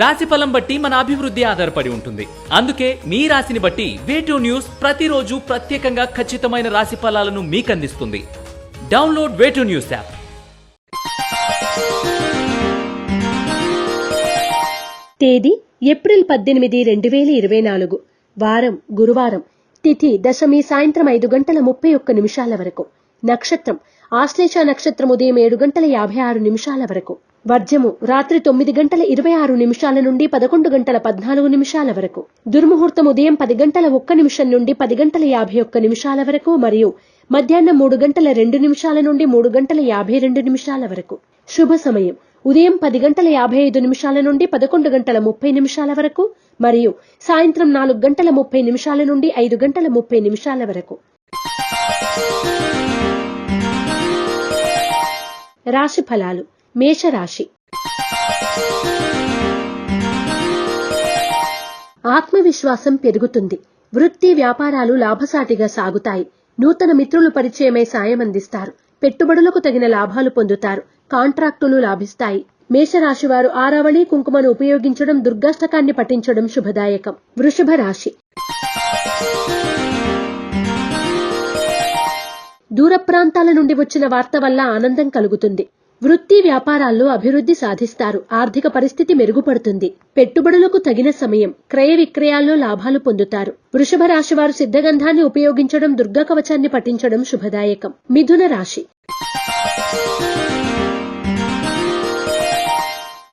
రాశి ఫలం బట్టి మన అభివృద్ధి ఆధారపడి ఉంటుంది. అందుకే మీ రాశిని బట్టి వేటూ న్యూస్ ప్రతిరోజు ప్రత్యేకంగా ఖచ్చితమైన రాశి ఫలాలను మీకు అందిస్తుంది download Way two news app తేదీ ఏప్రిల్ పద్దెనిమిది రెండు వేల ఇరవై నాలుగు. వారం గురువారం. తిథి దశమి సాయంత్రం ఐదు గంటల ముప్పై ఒక్క నిమిషాల వరకు. నక్షత్రం ఆశ్లేష నక్షత్రం ఉదయం ఏడు గంటల యాభై ఆరు నిమిషాల వరకు. వర్జము రాత్రి తొమ్మిది గంటల ఇరవై ఆరు నిమిషాల నుండి పదకొండు గంటల పద్నాలుగు నిమిషాల వరకు. దుర్ముహూర్తం ఉదయం పది గంటల ఒక్క నిమిషం నుండి పది గంటల యాభై ఒక్క నిమిషాల వరకు మరియు మధ్యాహ్నం మూడు గంటల రెండు నిమిషాల నుండి మూడు గంటల యాభై రెండు నిమిషాల వరకు. శుభ సమయం. ఉదయం పది గంటల యాభై ఐదు నిమిషాల నుండి పదకొండు గంటల ముప్పై నిమిషాల వరకు మరియు సాయంత్రం నాలుగు గంటల ముప్పై నిమిషాల నుండి ఐదు గంటల ముప్పై నిమిషాల వరకు. రాశి ఫలాలు. మేషరాశి. ఆత్మవిశ్వాసం పెరుగుతుంది. వృత్తి వ్యాపారాలు లాభసాటిగా సాగుతాయి. నూతన మిత్రులు పరిచయమై సాయం అందిస్తారు. పెట్టుబడులకు తగిన లాభాలు పొందుతారు. కాంట్రాక్టులు లాభిస్తాయి. మేషరాశి వారు ఆరావళి కుంకుమను ఉపయోగించడం దుర్గాష్టకాన్ని పఠించడం శుభదాయకం. వృషభ రాశి. దూర ప్రాంతాల నుండి వచ్చిన వార్త వల్ల ఆనందం కలుగుతుంది. వృత్తి వ్యాపారాల్లో అభివృద్ధి సాధిస్తారు. ఆర్థిక పరిస్థితి మెరుగుపడుతుంది. పెట్టుబడులకు తగిన సమయం క్రయ విక్రయాల్లో లాభాలు పొందుతారు. వృషభ రాశి వారు సిద్ధగంధాన్ని ఉపయోగించడం దుర్గా కవచాన్ని పఠించడం శుభదాయకం. మిథున రాశి.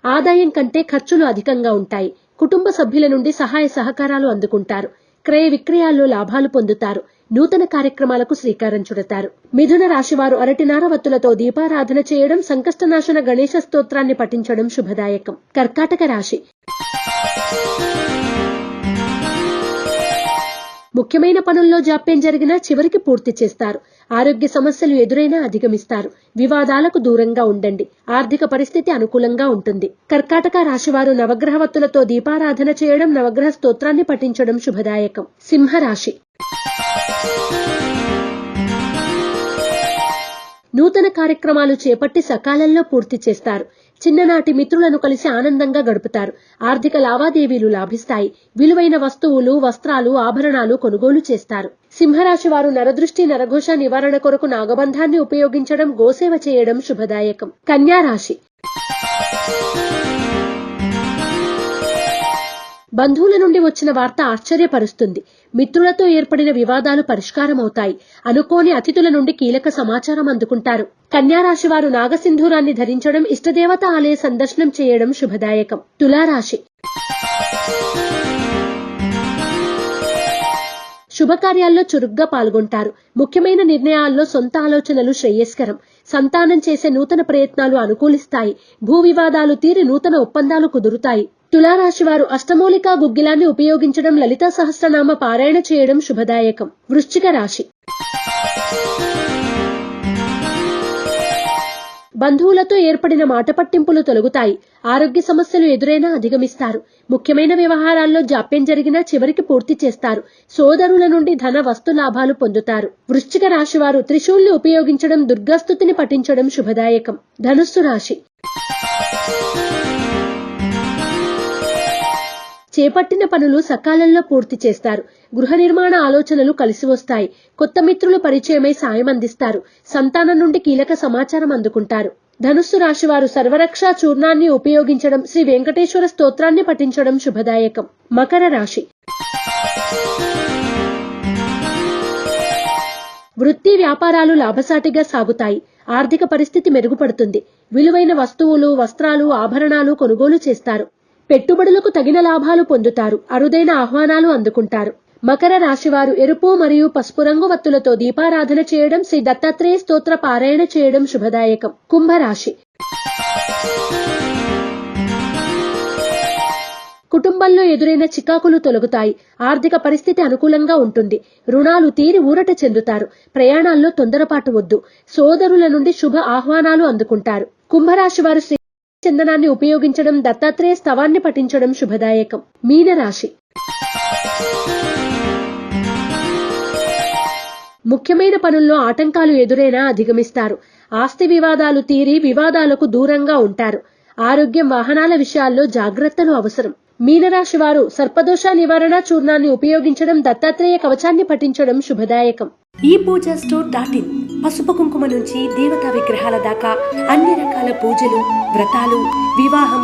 ఆదాయం కంటే ఖర్చులు అధికంగా ఉంటాయి. కుటుంబ సభ్యుల నుండి సహాయ సహకారాలు అందుకుంటారు. క్రయ విక్రయాల్లో లాభాలు పొందుతారు. నూతన కార్యక్రమాలకు శ్రీకారం చుడతారు. మిథున రాశివారు అరటినార వత్తులతో దీపారాధన చేయడం సంకష్టనాశన గణేశ స్తోత్రాన్ని పఠించడం శుభదాయకం. కర్కాటక రాశి. ముఖ్యమైన పనుల్లో జాప్యం జరిగినా చివరికి పూర్తి చేస్తారు. ఆరోగ్య సమస్యలు ఎదురైనా అధిగమిస్తారు. వివాదాలకు దూరంగా ఉండండి. ఆర్థిక పరిస్థితి అనుకూలంగా ఉంటుంది. కర్కాటక రాశివారు నవగ్రహవత్తులతో దీపారాధన చేయడం నవగ్రహ స్తోత్రాన్ని పఠించడం శుభదాయకం. సింహరాశి. నూతన కార్యక్రమాలు చేపట్టి సకాలంలో పూర్తి చేస్తారు. చిన్ననాటి మిత్రులను కలిసి ఆనందంగా గడుపుతారు. ఆర్థిక లావాదేవీలు లాభిస్తాయి. విలువైన వస్తువులు వస్త్రాలు ఆభరణాలు కొనుగోలు చేస్తారు. సింహరాశి వారు నరదృష్టి నరఘోష నివారణ కొరకు నాగబంధాన్ని ఉపయోగించడం గోసేవ చేయడం శుభదాయకం. కన్యా బంధువుల నుండి వచ్చిన వార్త ఆశ్చర్యపరుస్తుంది. మిత్రులతో ఏర్పడిన వివాదాలు పరిష్కారమవుతాయి. అనుకోని అతిథుల నుండి కీలక సమాచారం అందుకుంటారు. కన్యారాశి వారు నాగసింధూరాన్ని ధరించడం ఇష్టదేవత ఆలయ సందర్శనం చేయడం శుభదాయకం. తులారాశి. శుభకార్యాల్లో చురుగ్గా పాల్గొంటారు. ముఖ్యమైన నిర్ణయాల్లో సొంత ఆలోచనలు శ్రేయస్కరం. సంతానం చేసే నూతన ప్రయత్నాలు అనుకూలిస్తాయి. భూ వివాదాలు తీరి నూతన ఒప్పందాలు కుదురుతాయి. తులారాశి వారు అష్టమూలిక గుగ్గిలాన్ని ఉపయోగించడం లలితా సహస్రనామ పారాయణ చేయడం శుభదాయకం. వృశ్చిక రాశి. బంధువులతో ఏర్పడిన మాట పట్టింపులు తొలగుతాయి. ఆరోగ్య సమస్యలు ఎదురైనా అధిగమిస్తారు. ముఖ్యమైన వ్యవహారాల్లో జాప్యం జరిగినా చివరికి పూర్తి చేస్తారు. సోదరుల నుండి ధన వస్తు లాభాలు పొందుతారు. వృశ్చిక రాశి వారు త్రిశూల్ని ఉపయోగించడం దుర్గాస్తుతిని పఠించడం శుభదాయకం. ధనుస్సు రాశి. చేపట్టిన పనులు సకాలంలో పూర్తి చేస్తారు. గృహ నిర్మాణ ఆలోచనలు కలిసి వస్తాయి. కొత్త మిత్రులు పరిచయమై సాయం అందిస్తారు. సంతానం నుండి కీలక సమాచారం అందుకుంటారు. ధనుస్సు రాశి వారు చూర్ణాన్ని ఉపయోగించడం శ్రీ వెంకటేశ్వర స్తోత్రాన్ని పఠించడం శుభదాయకం. మకర రాశి. వృత్తి వ్యాపారాలు లాభసాటిగా సాగుతాయి. ఆర్థిక పరిస్థితి మెరుగుపడుతుంది. విలువైన వస్తువులు వస్త్రాలు ఆభరణాలు కొనుగోలు చేస్తారు. పెట్టుబడులకు తగిన లాభాలు పొందుతారు. అరుదైన ఆహ్వానాలు అందుకుంటారు. మకర రాశివారు ఎరుపు మరియు పసుపు రంగు వత్తులతో దీపారాధన చేయడం శ్రీ దత్తాత్రేయ స్తోత్ర పారాయణ చేయడం శుభదాయకం. కుంభరాశి. కుటుంబంలో ఎదురైన చికాకులు తొలగుతాయి. ఆర్థిక పరిస్థితి అనుకూలంగా ఉంటుంది. రుణాలు తీరి ఊరట చెందుతారు. ప్రయాణాల్లో తొందరపాటు వద్దు. సోదరుల నుండి శుభ ఆహ్వానాలు అందుకుంటారు. కుంభరాశి వారు శ్రీ చందనాన్ని ఉపయోగించడం దత్తాత్రేయ స్తవాన్ని పఠించడం శుభదాయకం. మీనరాశి. ముఖ్యమైన పనుల్లో ఆటంకాలు ఎదురైనా అధిగమిస్తారు. ఆస్తి వివాదాలు తీరి వివాదాలకు దూరంగా ఉంటారు. ఆరోగ్యం వాహనాల విషయాల్లో జాగ్రత్తలు అవసరం. మీనరాశి వారు సర్పదోష నివారణ చూర్ణాన్ని ఉపయోగించడం దత్తాత్రేయ కవచాన్ని పఠించడం శుభదాయకం. ఈ పూజ స్టోర్ డాట్ ఇన్ పసుపు కుంకుమ నుంచి దేవతా విగ్రహాల దాకా అన్ని రకాల పూజలు వ్రతాలు వివాహం